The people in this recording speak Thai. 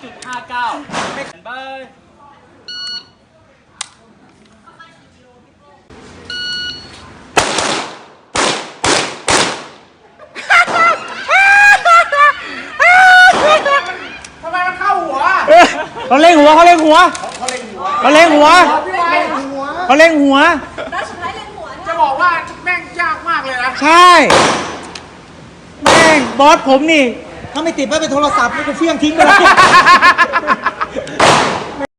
เก้าไม่ขันเบยทำไมมันเข้าหัวเอ้ยเขาเล่งหัวเขาเล่งหัวเขาเล่นหัวเขาเล่งหัวพี่ไม้หัวเขาเล่งหัวแล้วสุดท้ายเล่นหัวจะบอกว่าแม่งยากมากเลยนะ ใช่ แม่งบอสผมนี่ ถ้าไม่ติดไม่เป็นโทรศัพท์นี่กูเฟี้ยงทิ้งไปเลย